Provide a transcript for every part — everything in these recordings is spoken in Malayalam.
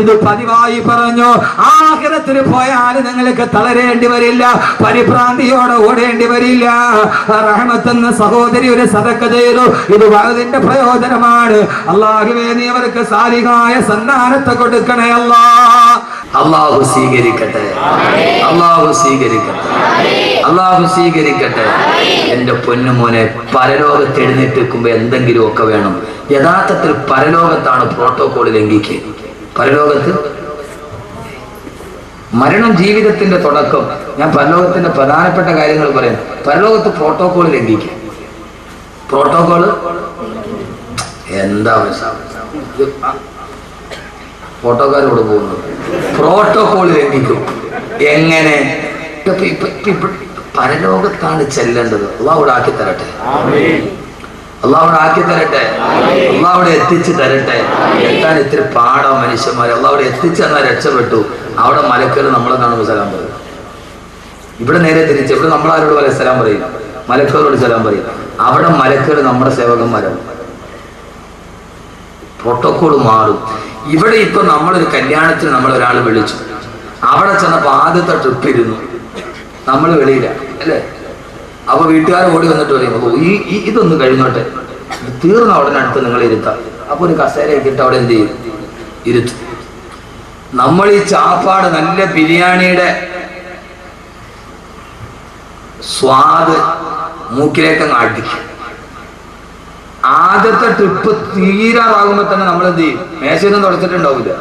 ഇത് പതിവായി പറഞ്ഞു. ആഗ്രഹത്തിന് പോയാൽ നിങ്ങൾക്ക് തളരേണ്ടി വരില്ല. പരിഭ്രാന്തിയോടെ ഓടേണ്ടി വരില്ല. റഹമത്തെന്ന് സഹോദരി ഒരു സതക്ക ചെയ്തു. ഇത് വലതിന്റെ പ്രയോജനമാണ്. അള്ളാഹുവേ നീ അവർക്ക് സാലികായ സന്താനത്തെ കൊടുക്കണേ അല്ലാ. അള്ളാഹു സ്വീകരിക്കട്ടെ. അള്ളാഹു സ്വീകരിക്കട്ടെ. അള്ളാഹു സ്വീകരിക്കട്ടെ. എന്റെ പൊന്നുമോനെ പരലോകത്ത് എഴുന്നേറ്റ് വെക്കുമ്പോ എന്തെങ്കിലും ഒക്കെ വേണം. യഥാർത്ഥത്തിൽ പരലോകത്താണ് പ്രോട്ടോകോൾ ലംഘിക്കുക പരലോകത്ത്? മരണം ജീവിതത്തിന്റെ തുടക്കം. ഞാൻ പരലോകത്തിന്റെ പ്രധാനപ്പെട്ട കാര്യങ്ങൾ പറയാം. പരലോകത്ത് പ്രോട്ടോകോൾ ലംഘിക്കുക പ്രോട്ടോകോൾ എന്താ ഫോട്ടോക്കാരോട് പോകുന്നത്. പ്രോട്ടോകോൾ ലംഘിക്കും. എങ്ങനെ? ഇപ്പൊ പരലോകത്താണ് ചെല്ലേണ്ടത്. അള്ളാഹുടെ ആക്കി തരട്ടെ. അള്ളാഹുടെ ആക്കി തരട്ടെ. അള്ളാഹുടെ എത്തിച്ചു തരട്ടെ. എത്താൻ ഇത്തിരി പാടാ മനുഷ്യന്മാരെ. അള്ളാഹുടെ എത്തിച്ചു തന്നാൽ രക്ഷപ്പെട്ടു. അവിടെ മലക്കൽ നമ്മളെ കാണുമ്പോൾ സലാം പറയും ഇവിടെ നേരെ തിരിച്ച് ഇവിടെ നമ്മളാരോട് പോലെ സലാം പറയും? മലക്കുകളോട് സലാം പറയും. അവിടെ മലക്കുകൾ നമ്മുടെ സേവകന്മാരാണ് പ്രോട്ടോകോൾ മാറും. ഇവിടെ ഇപ്പൊ നമ്മളൊരു കല്യാണത്തിന് നമ്മൾ ഒരാൾ വിളിച്ചു. അവിടെ ചെന്നപ്പോ ആദ്യത്തെ ട്രിപ്പ് ഇരുന്നു. നമ്മൾ വെളിയില്ല അല്ലേ? അപ്പൊ വീട്ടുകാർ ഓടി വന്നിട്ട് പറയും "ഓ, ഈ ഇതൊന്ന് കഴിഞ്ഞോട്ടെ തീർന്ന ഉടനെ അടുത്ത് നിങ്ങൾ ഇരുത്താം. അപ്പൊ ഒരു കസേരയൊക്കെ ഇട്ട് അവിടെ എന്ത് ചെയ്യും? ഇരുത്തും. നമ്മൾ ഈ ചാപ്പാട് നല്ല ബിരിയാണിയുടെ സ്വാദ് മൂക്കിലേക്ക് ആട്ടിക്കും ആദ്യത്തെ ട്രിപ്പ് തീരാറാകുമ്പോ തന്നെ നമ്മൾ എന്ത് ചെയ്യും? മേശയൊന്നും തുടച്ചിട്ടുണ്ടാവില്ല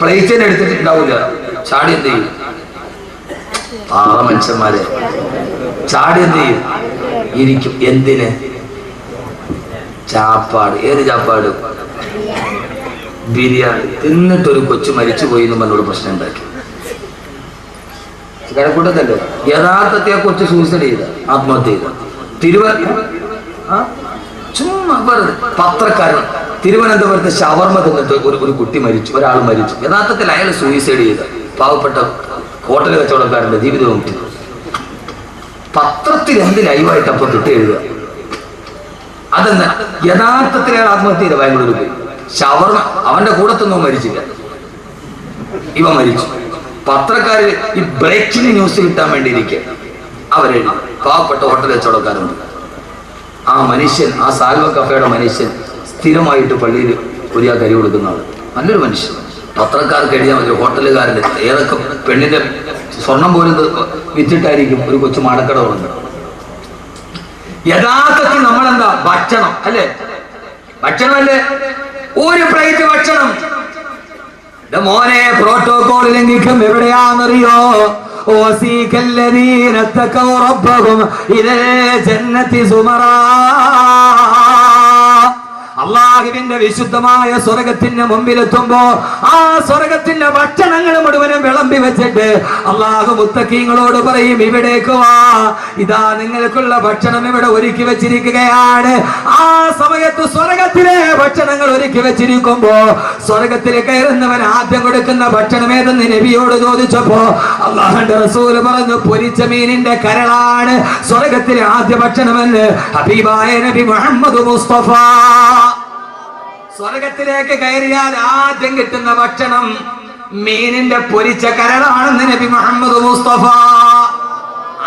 പ്ലേറ്റിന് എടുത്തിട്ടുണ്ടാവില്ല ചാടി എന്ത് ചെയ്യും? പാറ മനുഷ്യന്മാരെ. ചാടി എന്ത് ചെയ്യും? ഇരിക്കും. എന്തിന്? ചാപ്പാട്. ഏത് ചാപ്പാട്? ബിരിയാണി. തിന്നിട്ടൊരു കൊച്ചു മരിച്ചു പോയി എന്ന് പറഞ്ഞോട് പ്രശ്നം ഉണ്ടാക്കി. കഴക്കൂട്ടത്തല്ലേ യഥാർത്ഥത്തെ ആ കൊച്ചു സൂസൈഡ് ചെയ്ത. ആത്മഹത്യ ചെയ്ത. തിരുവ ആ? ചുമ്മാ വെറുതെ. പത്രക്കാരൻ. തിരുവനന്തപുരത്ത് ഷവർമ തിന്നിട്ട് ഒരു ഒരു കുട്ടി മരിച്ചു. ഒരാൾ മരിച്ചു. യഥാർത്ഥത്തിൽ അയാൾ സൂയിസൈഡ് ചെയ്ത. പാവപ്പെട്ട ഹോട്ടൽ കച്ചവടക്കാരന്റെ ജീവിതവും മുട്ടി പത്രത്തിൽ എന്ത് ലൈവായിട്ട് അപ്പൊ കിട്ടി എഴുതുക? അതെന്ന് യഥാർത്ഥത്തിൽ അയാൾ ആത്മഹത്യ ബാംഗ്ലൂർ പോയി. അവന്റെ കൂടത്തൊന്നും മരിച്ചില്ല. ഇവ മരിച്ചു. പത്രക്കാര് ഈ ബ്രേക്കിംഗ് ന്യൂസ് കിട്ടാൻ വേണ്ടി ഇരിക്കുക അവരെഴുതി. പാവപ്പെട്ട ഹോട്ടൽ കച്ചവടക്കാരുണ്ട് ആ മനുഷ്യൻ ആ സാൽവ കഫയുടെ മനുഷ്യൻ സ്ഥിരമായിട്ട് പള്ളിയിൽ ഒരു കരി കൊടുക്കുന്ന ആൾ. നല്ലൊരു മനുഷ്യൻ. പത്രക്കാർക്ക് എഴുതിയാൽ മതി. ഹോട്ടലുകാരന്റെ ഏതൊക്കെ പെണ്ണിന്റെ സ്വർണം പോലും ഇത് വിറ്റിട്ടായിരിക്കും ഒരു കൊച്ചു മാടക്കട തുറന്നത് യഥാർത്ഥത്തിൽ നമ്മളെന്താ ഭക്ഷണം അല്ലേ ഭക്ഷണമല്ലേ ഒരു പ്ലേറ്റ് ഭക്ഷണം എന്റെ മോനെ പ്രോട്ടോകോൾ ലംഘിക്കും എവിടെയാണെന്നറിയോ وسيك الذين اتقوا ربهم إلى الجنة زمرا അള്ളാഹുവിന്റെ വിശുദ്ധമായ സ്വർഗത്തിന്റെ മുമ്പിലെത്തുമ്പോ ആ സ്വർഗത്തിന്റെ ഭക്ഷണങ്ങൾ മുഴുവനും വിളമ്പി വെച്ചിട്ട് അള്ളാഹു മുത്തക്കീങ്ങളോട് പറയും ഇവിടേക്ക് വാ. ഇതാ നിങ്ങൾക്കുള്ള ഭക്ഷണം ഇവിടെ ഒരുക്കി വെച്ചിരിക്കുകയാണ്. ആ സമയത്ത് സ്വർഗത്തിലെ ഭക്ഷണങ്ങൾ ഒരുക്കി വെച്ചിരിക്കുമ്പോ സ്വർഗത്തിൽ കയറുന്നവൻ ആദ്യം കൊടുക്കുന്ന ഭക്ഷണം ഏതെന്ന് നബിയോട് ചോദിച്ചപ്പോ അള്ളാഹുന്റെ റസൂൽ പറഞ്ഞു പൊരിച്ച മീനിന്റെ കരളാണ് സ്വർഗത്തിലെ ആദ്യ ഭക്ഷണമെന്ന് ഹബീബായ നബി മുഹമ്മദ് മുസ്തഫ. സ്വർഗത്തിലേക്ക് കയറിയാൽ ആദ്യം കിട്ടുന്ന ഭക്ഷണം മീനിന്റെ പൊരിച്ച കരളാണെന്ന് നബി മുഹമ്മദ് മുസ്തഫ.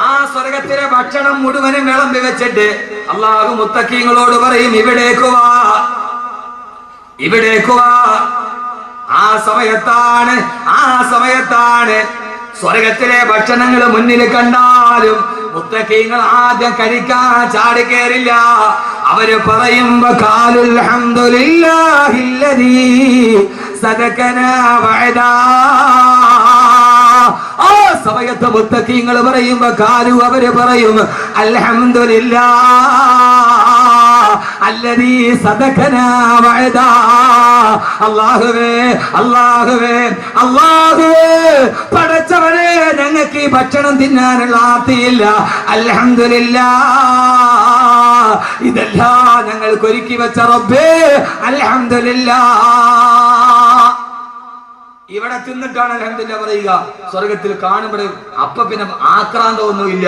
ആ സ്വർഗത്തിലെ ഭക്ഷണം മുഴുവനും വിളമ്പി വെച്ചിട്ട് അള്ളാഹു മുത്തക്കീങ്ങളോട് പറയും ഇവിടേക്ക് വാ ഇവിടേക്ക് വാ. ആ സമയത്താണ് ആ സമയത്താണ് സ്വർഗത്തിലെ ഭക്ഷണങ്ങൾ മുന്നിൽ കണ്ടാലും മുത്തക്കീങ്ങൾ ആദ്യം കരിക്കാൻ ചാടി കയറില്ല അവർ പറയുമ്പോ കാലുൽ ഹംദുലില്ലാഹില്ലദീ സദകനാ വഅദാ. ആ സമയത്ത് മുത്തക്കീങ്ങൾ പറയുമ്പോ കാലു അവർ പറയും അൽഹംദുലില്ലാ. അല്ലാഹുവേ അല്ലാഹുവേ അല്ലാഹുവേ. പടച്ചവനെ ഞങ്ങൾക്ക് ഈ ഭക്ഷണം തിന്നാനുള്ള ആർത്തിയില്ല അൽഹംദുലില്ലാ. ഇതെല്ലാം ഞങ്ങൾക്ക് ഒരുക്കി വെച്ച റബ്ബേ അൽഹംദുലില്ലാ. ഇവിടെ തിന്നിട്ടാണ് അലഹമില്ല പറയുക. സ്വർഗത്തിൽ കാണുമ്പോൾ അപ്പ പിന്നെ ആക്രാന്തമൊന്നുമില്ല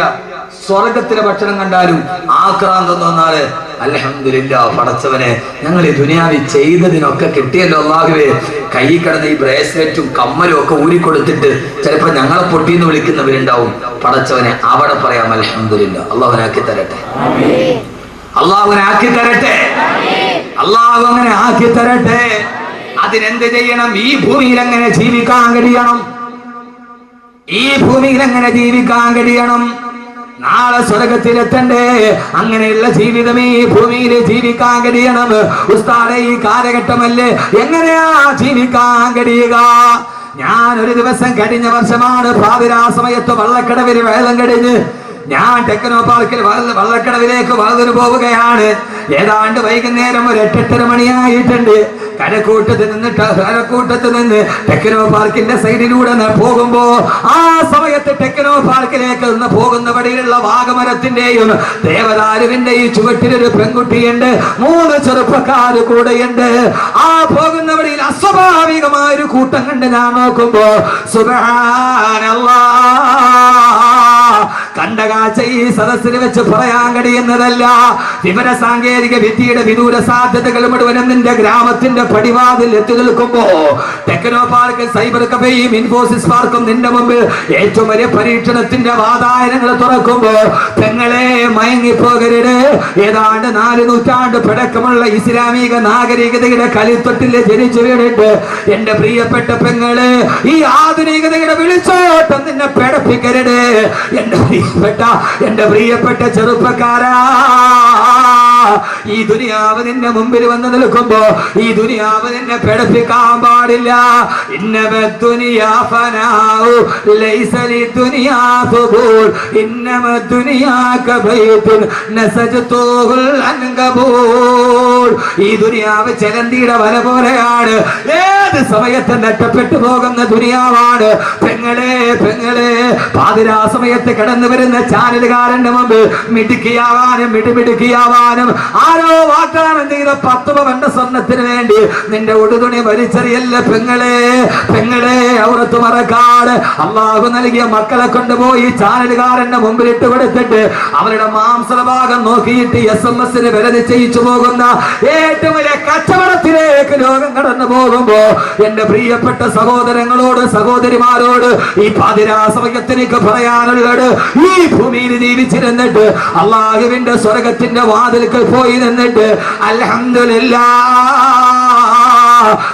സ്വർഗത്തിലെ ഭക്ഷണം കണ്ടാലും ആക്രാന്തം തോന്നാൽ അലഹമില്ല പടച്ചവനെ ഞങ്ങൾ ഈ ദുനിയാവി ചെയ്തതിനൊക്കെ കിട്ടിയല്ലോ അള്ളാഹുവേ കൈ കിടന്ന് ഈ ബ്രേസ്ലെറ്റും കമ്മലും ഒക്കെ ഊരിക്കൊടുത്തിട്ട് ചിലപ്പോ ഞങ്ങളെ പൊട്ടിന്ന് വിളിക്കുന്നവരുണ്ടാവും. പടച്ചവനെ അവിടെ പറയാം അലഹമില്ല അള്ളാഹുനാക്കി തരട്ടെ. അള്ളാഹുനാക്കി തരട്ടെ. അള്ളാഹു അങ്ങനെ ആക്കി തരട്ടെ. അതിനെന്ത് ചെയ്യണം? ഈ ഭൂമിയിൽ എങ്ങനെ ജീവിക്കാൻ കഴിയണം? ഈ ഭൂമിയിൽ എങ്ങനെ ജീവിക്കാൻ കഴിയണം? നാളെ സ്വർഗത്തിലെത്തണ്ടേ? അങ്ങനെയുള്ള ജീവിതം ഈ ഭൂമിയിൽ ജീവിക്കാൻ കഴിയണം. ഉസ്താദെ ഈ കാലഘട്ടമല്ലേ? എങ്ങനെയാ ജീവിക്കാൻ കഴിയുക? ഞാൻ ഒരു ദിവസം കഴിഞ്ഞ വർഷമാണ് ഭാവിരാ സമയത്ത് വള്ളക്കടവിൽ വേദം കടിഞ്ഞ് ഞാൻ ടെക്നോ പാർക്കിൽ വള്ള- വള്ളക്കടവിലേക്ക് വളർന്നു പോവുകയാണ്. ഏതാണ്ട് വൈകുന്നേരം ഒരു എട്ടെട്ടര മണിയായിട്ടുണ്ട്. കരക്കൂട്ടത്ത് നിന്നിട്ട് കരക്കൂട്ടത്ത് നിന്ന് ടെക്നോ പാർക്കിന്റെ സൈഡിലൂടെ പോകുമ്പോ ആ സമയത്ത് ടെക്നോ പാർക്കിലേക്ക് നിന്ന് പോകുന്ന വഴിയിലുള്ള വാഗമരത്തിന്റെയും ദേവദാരുവിന്റെയും ചുവട്ടിലൊരു പെൺകുട്ടിയുണ്ട്. മൂന്ന് ചെറുപ്പക്കാര് കൂടെയുണ്ട്. ആ പോകുന്ന വഴിയിൽ അസ്വാഭാവികമായ ഒരു കൂട്ടം കണ്ട് ഞാൻ നോക്കുമ്പോ സുബഹാനല്ലാ കണ്ട കാഴ്ച ഈ സദസ്സിൽ വെച്ച് പറയാൻ കഴിയുന്നതല്ല. വിവര സാങ്കേതിക വിദ്യയുടെ വിദൂര സാധ്യതകൾ മുഴുവനും നിന്റെ ഗ്രാമത്തിന്റെ പടിവാതിൽ എത്തി നിൽക്കുമ്പോ ടെക്നോ പാർക്ക് സൈബർ കഫേയും ഇൻഫോസിസ് പാർക്കും നിന്റെ മുമ്പിൽ ഏറ്റവും വലിയ പരീക്ഷണത്തിന്റെ വാതായനങ്ങൾ തുറക്കുമ്പോ പെങ്ങളെ മയങ്ങിപ്പോകരുത്. ഏതാണ്ട് നാല് നൂറ്റാണ്ട് പഴക്കമുള്ള ഇസ്ലാമിക നാഗരികതയുടെ കലിത്തൊട്ടിൽ ജനിച്ചു വീണിട്ട് എന്റെ പ്രിയപ്പെട്ട പെങ്ങൾ ഈ ആധുനികതയുടെ വിളിച്ചോട്ടം നിന്നെ പേടപ്പിക്കരുത്. എന്റെ പ്രിയപ്പെട്ട എന്റെ പ്രിയപ്പെട്ട ചെറുപ്പക്കാരാ ഈ ദുനിയാവ് നിന്റെ മുമ്പിൽ വന്ന് നിൽക്കുമ്പോ ഈ ദുനിയാവ് നിന്നെ പെടുപ്പിക്കാൻ പാടില്ല. ഇന്നമ ഇന്നമ ഈ ദുനിയാവ് ചെലന്തിയുടെ വല പോലെയാണ്. ഏത് സമയത്ത് നഷ്ടപ്പെട്ടു പോകുന്ന ദുനിയാവാണ്. പെങ്ങളെ പെങ്ങളെ പാതിരാ സമയത്ത് കടന്നു വരുന്ന ചാനലുകാരന്റെ മുമ്പ് മിടുക്കിയാവാനും മിടുമിടുക്കിയാവാനും ആരോ വാഗ്ദാനം ചെയ്ത പത്ത് പവന്റെ സ്വർണത്തിന് വേണ്ടി നിന്റെ ഉടുതുണി വലിച്ചെറിയല്ല പെങ്ങളെ? പെങ്ങളെ ഔറത്ത് മറക്കാട്. അള്ളാഹു നൽകിയ മക്കളെ കൊണ്ടുപോയി ചാനലുകാരന്റെ മുമ്പിൽ ഇട്ട് കൊടുത്തിട്ട് അവരുടെ മാംസള ഭാഗം നോക്കിയിട്ട് എസ് എം എസിന് വില നിശ്ചയിച്ചു പോകുന്ന ഏറ്റവും വലിയ കച്ചവടത്തിലേക്ക് ലോകം കടന്നു പോകുമ്പോ എന്റെ പ്രിയപ്പെട്ട സഹോദരങ്ങളോട് സഹോദരിമാരോട് ഈ പാതിരാ പറയാനുള്ളത് ഈ ഭൂമിയിൽ ജീവിച്ചിരുന്നിട്ട് അള്ളാഹുവിന്റെ സ്വർഗത്തിന്റെ വാതിൽക്കൽ പോയി നിന്നിട്ട് അൽഹംദുലില്ലാ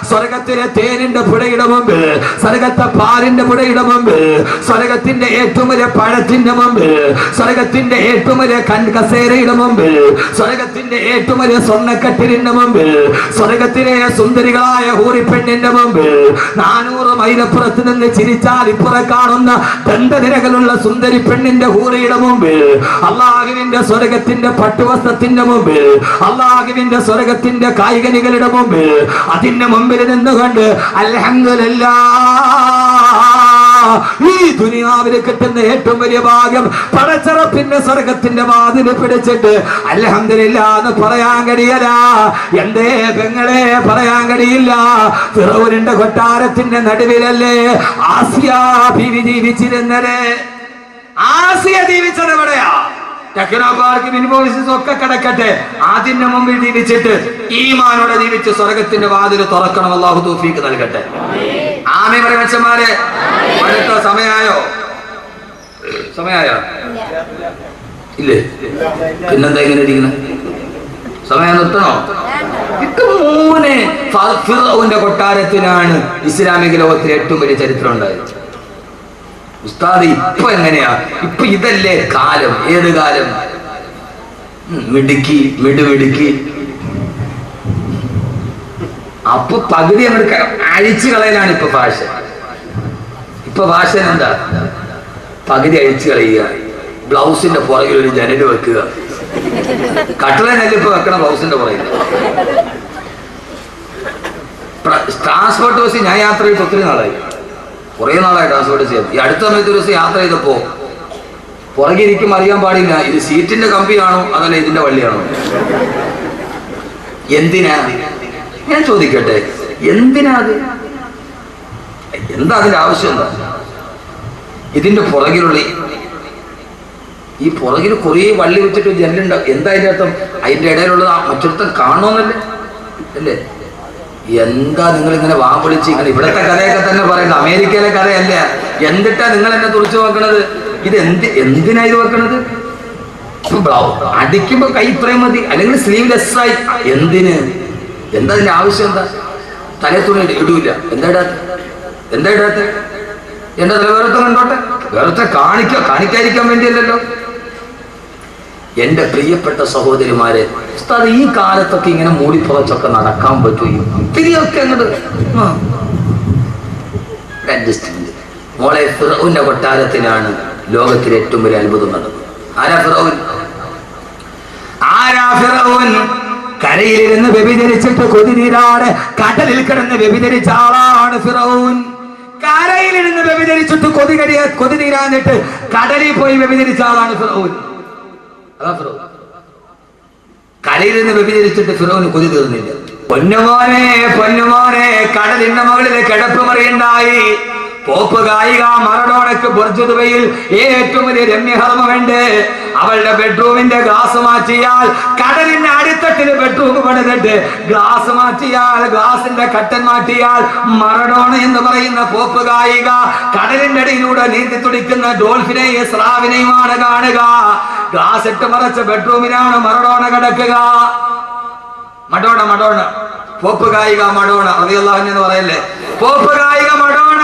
സ്വർഗത്തിലെ തേനിന്റെ പുഴയുടെ മുമ്പ് സ്വർഗത്തെ പാലിന്റെ പുഴയുടെ മുമ്പ് സ്വർഗത്തിന്റെ ഏറ്റവും വലിയ പഴത്തിന്റെ മുമ്പ് സ്വർഗത്തിന്റെ ഏറ്റവും വലിയ കൺകസേരയുടെ മുമ്പ് സ്വർഗത്തിന്റെ ഏറ്റവും വലിയ സ്വർണക്കട്ടിലിന്റെ മുമ്പ് സ്വർഗത്തിലെ സുന്ദരികളായ ഹൂറിപ്പെണ്ണിന്റെ മുമ്പ് നാനൂറ് മൈലപ്പുറത്ത് നിന്ന് ചിരിച്ചാൽ ഇപ്പുറ കാണുന്ന ദന്തനിരകളുള്ള സുന്ദരി പെണ്ണിന്റെ ഹൂറിയുടെ മുമ്പ് അള്ളാഹുവിന്റെ സ്വർഗത്തിന്റെ പട്ടുവസ്ത്രത്തിന്റെ മുമ്പ് അള്ളാഹുവിന്റെ സ്വർഗത്തിന്റെ കായികനികളുടെ മുമ്പ് അതിന്റെ മുമ്പിൽ നിന്നുകൊണ്ട് അൽഹംദുലില്ലാ. ഈ ദുനിയാവിൽ കിട്ടുന്ന ഏറ്റവും വലിയ ഭാഗ്യം പടച്ചറപ്പിന്റെ സ്വർഗത്തിന്റെ വാതിൽ പിടിച്ചിട്ട് അൽഹംദുലില്ല എന്ന് പറയാൻ കഴിയല. എന്തേ പെങ്ങളെ പറയാൻ കഴിയില്ല. തിറവൂരിന്റെ കൊട്ടാരത്തിന്റെ നടുവിലല്ലേ ആസിയ ബീവി ജീവിച്ചിരുന്നത്? ആസിയ ജീവിച്ചത് എവിടെയാ? ടെക്നോ പാർക്ക് ഇൻവോയ്സസ് ഒക്കെ കിടക്കട്ടെ. അതിന്റെ മുമ്പിൽ ജീവിച്ചിട്ട് ഈമാനോടെ ജീവിച്ച് സ്വർഗത്തിന്റെ വാതിൽ തുറക്കണം. അള്ളാഹു തൗഫീക്ക് നൽകട്ടെ. ആമി മച്ചന്മാരെ അടുത്ത സമയായോ? സമയായോ? ഇല്ലേ? പിന്നെന്താ ഇങ്ങനെ ഇരിക്കുന്നത് സമയം നിർത്തണോ? മൂന്ന് കൊട്ടാരത്തിനാണ് ഇസ്ലാമിക ലോകത്തിൽ ഏറ്റവും വലിയ ചരിത്രം ഉണ്ടായത്. ഉസ്താദ് ഇപ്പൊ എങ്ങനെയാ? ഇപ്പൊ ഇതല്ലേ കാലം? ഏത് കാലം? മിടുക്കി മിടുമിടുക്കി അപ്പൊ പകുതി അങ്ങോട്ട് അഴിച്ചു കളയലാണ് ഇപ്പൊ ഭാഷ. ഇപ്പൊ ഭാഷ എന്താ? പകുതി അഴിച്ചു കളയുക. ബ്ലൗസിന്റെ പുറകിൽ ഒരു ജനൽ വെക്കുക. കട്ടളനല്ല ഇപ്പൊ വെക്കണം ബ്ലൗസിന്റെ പുറകിൽ? ട്രാൻസ്പോർട്ട് ബസ് ഞാൻ യാത്ര ചെയ്തിട്ട് ഒത്തിരി നാളായി. കുറേ നാളായി കാസർഗോഡ് ചെയ്യാം ഈ അടുത്ത സമയത്ത് ഒരു ദിവസം യാത്ര ചെയ്തപ്പോൾ പുറകെ ഇരിക്കും അറിയാൻ പാടില്ല. ഇത് സീറ്റിന്റെ കമ്പിയാണോ അതല്ല ഇതിന്റെ വള്ളിയാണോ? എന്തിനാ ഞാൻ ചോദിക്കട്ടെ എന്തിനാ അത്? എന്താ അതിന്റെ ആവശ്യം? എന്താ ഇതിന്റെ പുറകിലുള്ള ഈ- പുറകിൽ കുറേ വള്ളി വെച്ചിട്ട് ജനലുണ്ടാവും എന്താ അതിന്റെ അർത്ഥം? അതിന്റെ ഇടയിലുള്ളത് മറ്റൊരുത്തം കാണണമെന്നല്ലേ അല്ലേ? എന്താ നിങ്ങൾ ഇങ്ങനെ വാ ഇങ്ങനെ ഇവിടത്തെ കഥയൊക്കെ തന്നെ പറയുന്നത്? അമേരിക്കയിലെ കഥയല്ല? എന്തിട്ടാ നിങ്ങൾ എന്നെ തുറച്ചു വെക്കണത് ഇത് എന്ത് എന്തിനാ ഇത് വെക്കണത്? അടിക്കുമ്പോ കൈ ഇത്രയും മതി. അല്ലെങ്കിൽ സ്ലീവ്ലെസ് ആയി. എന്തിന്? എന്താ അതിന്റെ ആവശ്യം എന്താ? തലേ തുണി ഇട- ഇടൂല. എന്താ ഇടാത്ത? എന്താ ഇടാത്ത? എന്റെ തല വേറെ കണ്ടോട്ടെ? വേറെ കാണിക്ക? കാണിക്കാതിരിക്കാൻ വേണ്ടിയല്ലല്ലോ. എന്റെ പ്രിയപ്പെട്ട സഹോദരിമാരെ ഉസ്താദ് ഈ കാലത്തൊക്കെ ഇങ്ങനെ മൂടിപ്പുറച്ചൊക്കെ നടക്കാൻ പറ്റുകയും തിരിയൊക്കെ അങ്ങോട്ട് മോളെ ഫിറൌന്റെ കൊട്ടാരത്തിലാണ് ലോകത്തിലെ ഏറ്റവും വലിയ അത്ഭുതം നടന്നത്. ആരാ ഫിറൌൻ? കരയിലിരുന്ന് വ്യഭിചരിച്ചിട്ട് കൊതിനീരാട് കടലിൽ കിടന്ന് വ്യഭിചരിച്ച ആളാണ് ഫിറൌൻ. കരയിലിരുന്ന് വ്യഭിചരിച്ചിട്ട് കൊതി കടിയ കൊതി കടലിൽ പോയി വ്യഭിചരിച്ച ആളാണ് ഫിറൌൻ. അതാ ഫിറോ കരയിൽ നിന്ന് വ്യഭിചരിച്ചിട്ട് ഫിറോന് കൊതി തീർന്നില്ല. പൊന്നുമോനെ പൊന്നുമോനെ കടലിന്റെ മുകളിൽ കിടപ്പ് മറിയുണ്ടായി. പോപ്പ് ഗായിക മറഡോണയ്ക്ക് ബുർജ് ദുബൈയിൽ ഏറ്റവും വലിയ രമ്യഹർമ്മമുണ്ട് അവളുടെ ബെഡ്റൂമിന്റെ ഗ്ലാസ് മാറ്റിയാൽ കടലിന്റെ അടിത്തട്ടിന് ബെഡ്റൂം പണിതിട്ട് ഗ്ലാസ് മാറ്റിയാൽ ഗ്ലാസിന്റെ കട്ടൻ മാറ്റിയാൽ മറഡോണ എന്ന് പറയുന്ന പോപ്പ് ഗായിക കടലിന്റെ അടിയിലൂടെ നീന്തി തുടിക്കുന്ന ഡോൾഫിനെയും സ്രാവിനെയുമാണ് കാണുക. ഗ്ലാസ് ഇട്ട് മറച്ച ബെഡ്റൂമിനാണ് മറഡോണ കിടക്കുക. Madonna Madonna. പോപ്പ് കായിക അറിയാഹു എന്ന് പറയല്ലേ? പോപ്പ് കായിക മഡോണ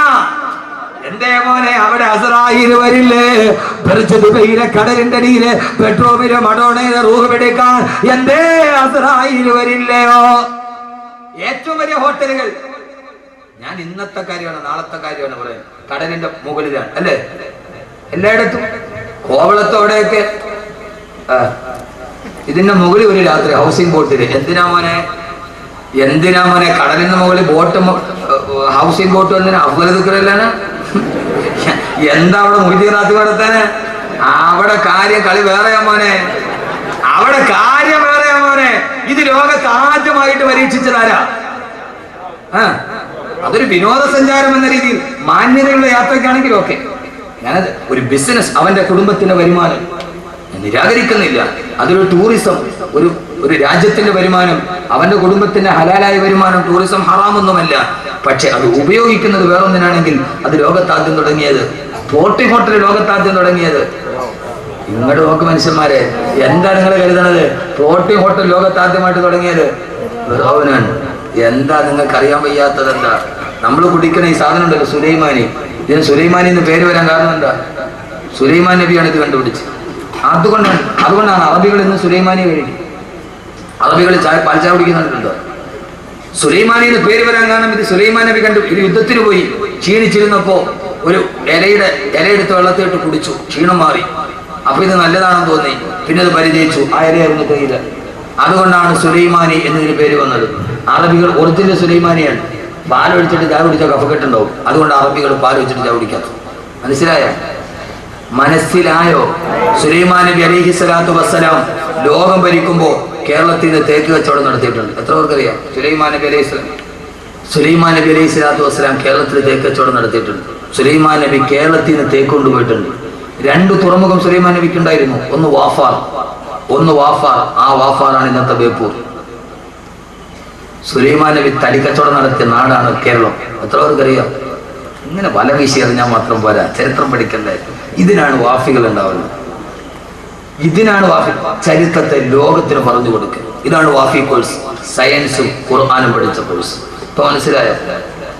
എന്തേ മോനെ അവിടെ അസറായിൽ വരില്ലേ? ദുബൈയിലെ കടലിന്റെ അടിയിലെ ബെഡ്റൂമിലെ മഡോണയിലെ റൂഹ് എടുക്കാൻ എന്തേ അസറായിൽ വരില്ലയോ? ഏറ്റവും വലിയ ഹോട്ടലുകൾ. ഞാൻ ഇന്നത്തെ കാര്യമാണ് നാളത്തെ കാര്യമാണ് പറയുന്നത്. കടലിന്റെ മുകളിലാണ് അല്ലേ? എല്ലായിടത്തും. കോവളത്തോടെയൊക്കെ ഇതിന്റെ മുകളിൽ ഒരു രാത്രി ഹൗസിംഗ് ബോട്ടിൽ എന്തിനാ മോനെ? എന്തിനാ മോനെ? കടലിന്റെ മുകളിൽ ബോട്ട് ഹൗസിംഗ് ബോട്ട് എന്തിനാ? അഫ്ഗലതുക്കലാണ് എന്താ അവിടെ മൊയ്തീറാത്തി നടത്താന്? അവിടെ കാര്യം കളി വേറെയാ മോനെ. അവിടെ കാര്യം വേറെയാ മോനെ. ഇത് ലോകത്ത് ആദ്യമായിട്ട് പരീക്ഷിച്ചതാരാ അതൊരു വിനോദസഞ്ചാരം എന്ന രീതിയിൽ മാന്യതയുള്ള യാത്രയ്ക്കാണെങ്കിലും ഓക്കെ. ഞാനത് ഒരു ബിസിനസ് അവന്റെ കുടുംബത്തിന്റെ വരുമാനം. നിരാകരിക്കുന്നില്ല. അതൊരു ടൂറിസം ഒരു ഒരു രാജ്യത്തിന്റെ വരുമാനം അവന്റെ കുടുംബത്തിന്റെ ഹലാലായ വരുമാനം ടൂറിസം ഹറാമൊന്നുമല്ല. പക്ഷെ അത് ഉപയോഗിക്കുന്നത് വേറൊന്നിനാണെങ്കിൽ അത് ലോകത്താദ്യം തുടങ്ങിയത് ഫോർട്ടി ഹോട്ടൽ ലോകത്താദ്യം തുടങ്ങിയത്. നിങ്ങളുടെ നോക്ക് മനുഷ്യന്മാരെ എന്താ നിങ്ങൾ കരുതണത്? ഫോർട്ടി ഹോട്ടൽ ലോകത്താദ്യമായിട്ട് തുടങ്ങിയത് ഫിറോവനാണ്. എന്താ നിങ്ങൾക്ക് അറിയാൻ വയ്യാത്തത് എന്താ നമ്മൾ കുടിക്കണ ഈ സാധനം ഉണ്ടല്ലോ സുലൈമാനി. ഇതിന് സുലൈമാനി എന്ന് പേര് വരാൻ കാരണം എന്താ? സുലൈമാൻ നബിയാണ് ഇത് കണ്ടുപിടിച്ചത്. അതുകൊണ്ടാണ് അതുകൊണ്ടാണ് അറബികൾ ഇന്ന് സുലൈമാനി കഴിക്കും അറബികൾ ചായ പാൽ ചായ കുടിക്കുന്നുണ്ട് സുലൈമാനി എന്ന് പേര് വരാൻ കാരണം ഇത് സുലൈമാൻ നബി കണ്ടു. ഇത് യുദ്ധത്തിന് പോയി. ക്ഷീണിച്ചിരുന്നപ്പോ ഒരു ഇലയുടെ ഇലയെടുത്ത് വെള്ളത്തിട്ട് കുടിച്ചു. ക്ഷീണം മാറി. അപ്പൊ ഇത് നല്ലതാണെന്ന് തോന്നി. പിന്നെ അത് പരിചയിച്ചു. ആ ഇലയായിരുന്നു കയ്യിൽ അതുകൊണ്ടാണ് സുലൈമാനി എന്നതിന് പേര് വന്നത്. അറബികൾ ഒറിജിനൽ സുലൈമാനിയാണ്. പാൽ ഒഴിച്ചിട്ട് ചായ കുടിച്ചാൽ കഫക്കെട്ടുണ്ടാവും അതുകൊണ്ട് അറബികൾ പാൽ ഒഴിച്ചിട്ട് ചായ കുടിക്കാത്ത. മനസ്സിലായോ? മനസ്സിലായോ? സുലൈമാൻ നബി അലൈഹി സ്വലാത്തു വസ്സലാം ലോകം ഭരിക്കുമ്പോ കേരളത്തിൽ നിന്ന് തേക്ക് കച്ചവടം നടത്തിയിട്ടുണ്ട്. എത്ര പേർക്കറിയാം? സുലൈമാൻ നബി അലൈഹി സ്വലാം സുലൈമാൻ നബി അലൈഹി സ്വലാത്തു വസ്സലാം കേരളത്തിൽ തേക്ക് കച്ചവടം നടത്തിയിട്ടുണ്ട്. സുലൈമാൻ നബി കേരളത്തിൽ നിന്ന് തേക്ക് കൊണ്ടുപോയിട്ടുണ്ട്. രണ്ട് തുറമുഖം സുലൈമാൻ നബിക്ക് ഉണ്ടായിരുന്നു. ഒന്ന് വാഫാർ. ഒന്ന് വാഫാർ. ആ വാഫാറാണ് ഇന്നത്തെ ബേപ്പൂർ. സുലൈമാൻ നബി തടിക്കച്ചവടം നടത്തിയ നാടാണ് കേരളം. എത്ര പേർക്കറിയാം? ഇങ്ങനെ വല വീശി അറിഞ്ഞാൽ മാത്രം പോരാ. ചരിത്രം പഠിക്കണ്ടേ? ഇതിനാണ് വാഫികൾ ഉണ്ടാവുന്നത്. ഇതിനാണ് വാഫി ചരിത്രത്തെ ലോകത്തിന് പറഞ്ഞു കൊടുക്കുക. ഇതാണ് വാഫി കോഴ്സ്. സയൻസും ഖുർആാനും പഠിച്ച കോഴ്സ്. ഇപ്പൊ മനസ്സിലായോ?